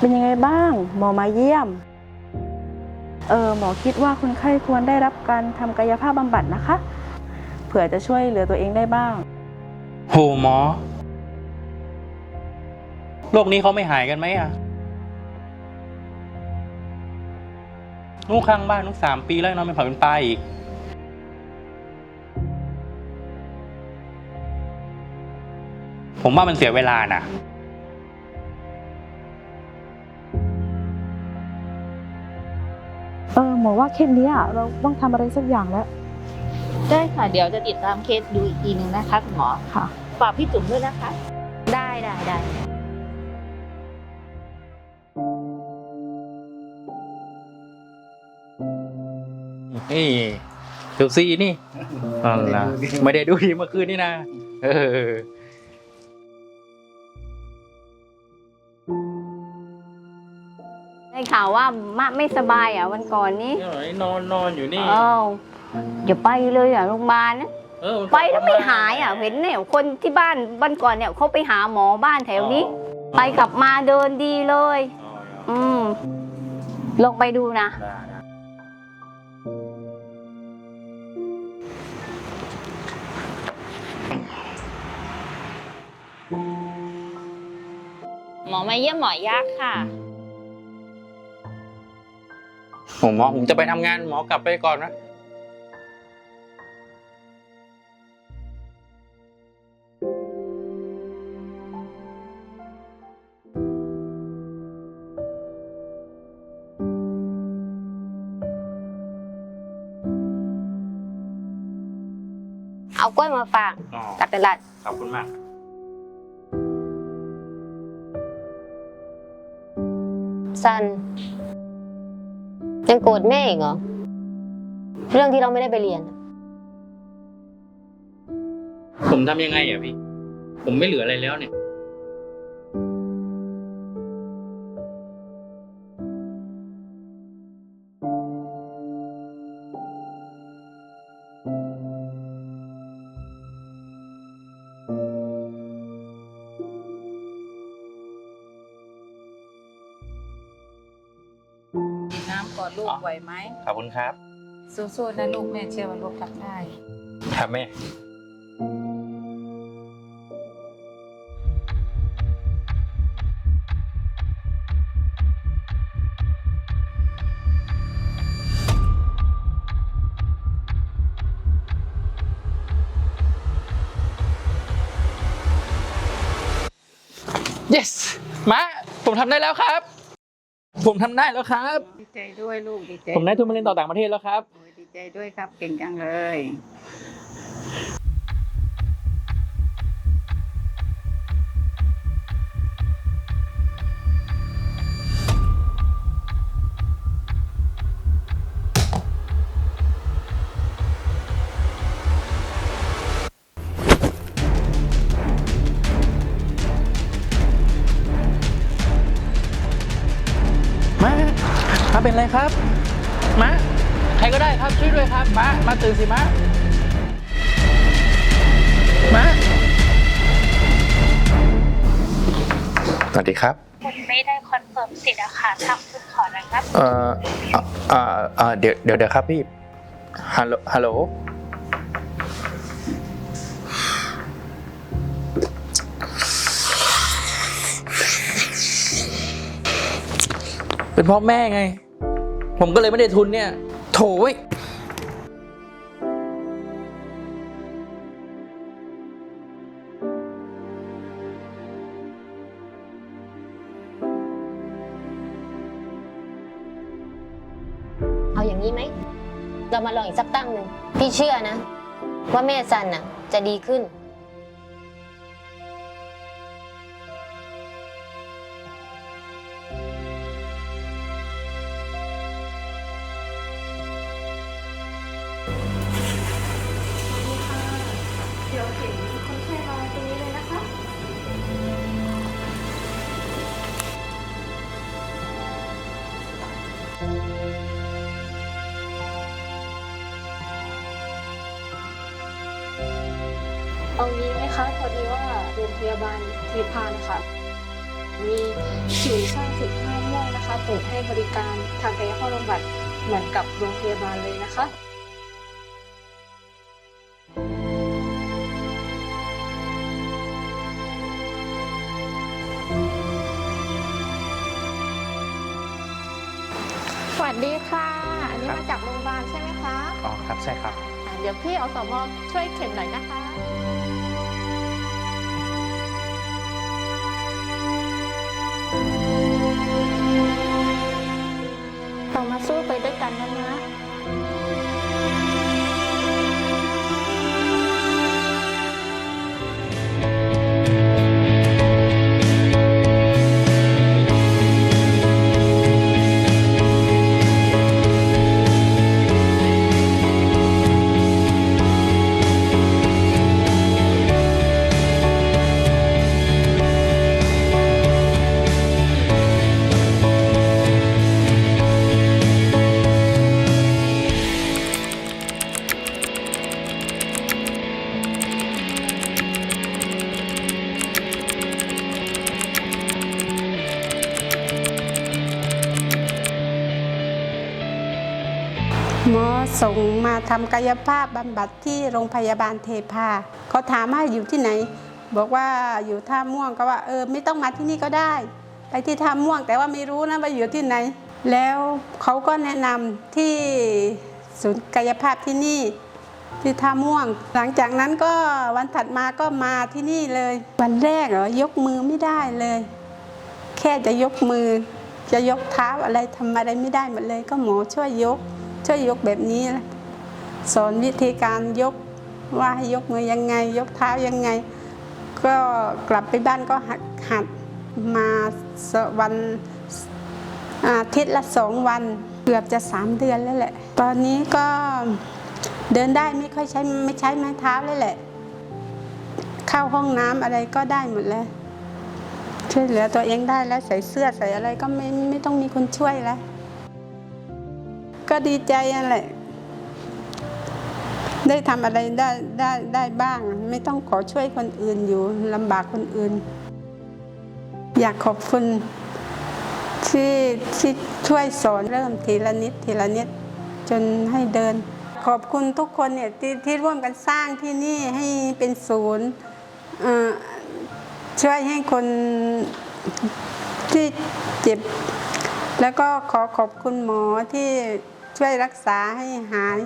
เป็นยังไงบ้าง หมอมาเยี่ยม เออหมอคิดว่าคนไข้ควรได้รับการทำกายภาพบำบัดนะคะ เผื่อจะช่วยเหลือตัวเองได้บ้าง โหหมอ โรคนี้เขาไม่หายกันไหมอะลูกข้างบ้านลูกสามปีแล้วนอนเป็นผักเป็นปลาอีก ผมว่ามันเสียเวลานะ เออหมอว่าเคสเนี้ยเราต้องทำอะไรสักอย่างแล้ว ได้ค่ะ เดี๋ยวจะติดตามเคสดูอีกทีหนึ่งนะคะคุณหมอค่ะ ฝากพี่จุ๋มด้วยนะคะ ได้ได้ได้นี่เชลซีนี่อะไรไม่ได้ดูทีเมื่อคืนนี่นะเออ ได้ข่าวว่ามะไม่สบายอะวันก่อนนี้นอนนอนอยู่นี่ เอ้าอย่าไปเลยอะโรงพยาบาลนะเออไปแล้วไม่หายอะเห็นเนี่ยคนที่บ้านวันก่อนเนี่ยเขาไปหาหมอบ้านแถวนี้ ไปกลับมาเดินดีเลย อืมลองไปดูนะได้ได้หมอมาเยี่ยมหมอยักษ์ค่ะ ผมหมอผมจะไปทำงานหมอกลับไปก่อนนะ เอากล้วยมาฝากอ๋อ จากตลาดขอบคุณมากซัน ยังโกรธแม่อีกเหรอ เรื่องที่เราไม่ได้ไปเรียน ผมทำยังไงอะพี่ ผมไม่เหลืออะไรแล้วเนี่ย อดลูกไหวไหมขอบคุณครับสู้ๆนะลูกแม่เชื่อว่าลูกทำได้ครับแม่ yes มาผมทำได้แล้วครับ ผมทำได้แล้วครับ ดีใจด้วยลูกดีใจผมได้ทุนมาเรียนต่อต่างประเทศแล้วครับ โอ้ยดีใจด้วยครับเก่งจังเลย เป็นไรครับมาใครก็ได้ครับช่วยด้วยครับมามาตื่นสิมามาสวัสดีครับคุณไม่ได้คอนเฟิร์มสิทธิ์อะค่ะทางคุณขอนะครับเอ่อเอ่อเอ่อเอ่อเดี๋ยวเดี๋ยวเดี๋ยวครับพี่ฮัลโหลฮัลโหลเป็นเพราะแม่ไง ผมก็เลยไม่ได้ทุนเนี่ย โถยเอาอย่างนี้ไหม เรามาลองอีกสักตั้งหนึ่งพี่เชื่อนะ ว่าแม่ซันน่ะ จะดีขึ้น ตรงนี้เลยนะคะ เอางี้ไหมคะพอดีว่าโรงพยาบาลทีพานค่ะ มีศูนย์สร้างสุขภาพม่วงนะคะเปิดให้บริการทางกายภาพบำบัดเหมือนกับโรงพยาบาลเลยนะคะ วัสดีค่ะ อันนี้มาจากโรงพยาบาลใช่ไหมคะ อ๋อครับใช่ครับอะเดี๋ยวพี่อสมช่วยเข็นหน่อยนะคะเรามาสู้ไปด้วยกันนะนะ หมอส่งมาทำกายภาพบำบัดที่โรงพยาบาลเทพาเขาถามว่าอยู่ที่ไหน บอกว่าอยู่ท่าม่วงก็ว่าเออไม่ต้องมาที่นี่ก็ได้ ไปที่ท่าม่วงแต่ว่าไม่รู้นะว่าอยู่ที่ไหน แล้วเขาก็แนะนำที่ศูนย์กายภาพที่นี่ที่ท่าม่วง หลังจากนั้นก็วันถัดมาก็มาที่นี่เลย วันแรกเหรอยกมือไม่ได้เลย แค่จะยกมือ จะยกเท้าอะไรทำอะไรไม่ได้หมดเลย ก็หมอช่วยยก ช่วยยกแบบนี้ สอนวิธีการยกว่าให้ยกมือยังไง ยกเท้ายังไง ก็กลับไปบ้านก็หัดหัดมาวันอาทิตย์ละสองวันเกือบจะสามเดือนแล้วแหละ ตอนนี้ก็เดินได้ไม่ค่อยใช้ไม่ใช้ไม้เท้าเลยแหละ เข้าห้องน้ำอะไรก็ได้หมดแล้วช่วยเหลือตัวเองได้แล้วใส่เสื้อใส่อะไรก็ไม่ไม่ต้องมีคนช่วยแล้ว ก็ดีใจนั่นแหละ ได้ทำอะไรได้ได้ได้บ้าง ไม่ต้องขอช่วยคนอื่นอยู่ลำบากคนอื่น อยากขอบคุณที่ที่ช่วยสอนเริ่มทีละนิดทีละนิดจนให้เดิน ขอบคุณทุกคนเนี่ยที่ที่ร่วมกันสร้างที่นี่ให้เป็นศูนย์ช่วยให้คนที่เจ็บ แล้วก็ขอขอบคุณหมอที่ ช่วยรักษาให้หาย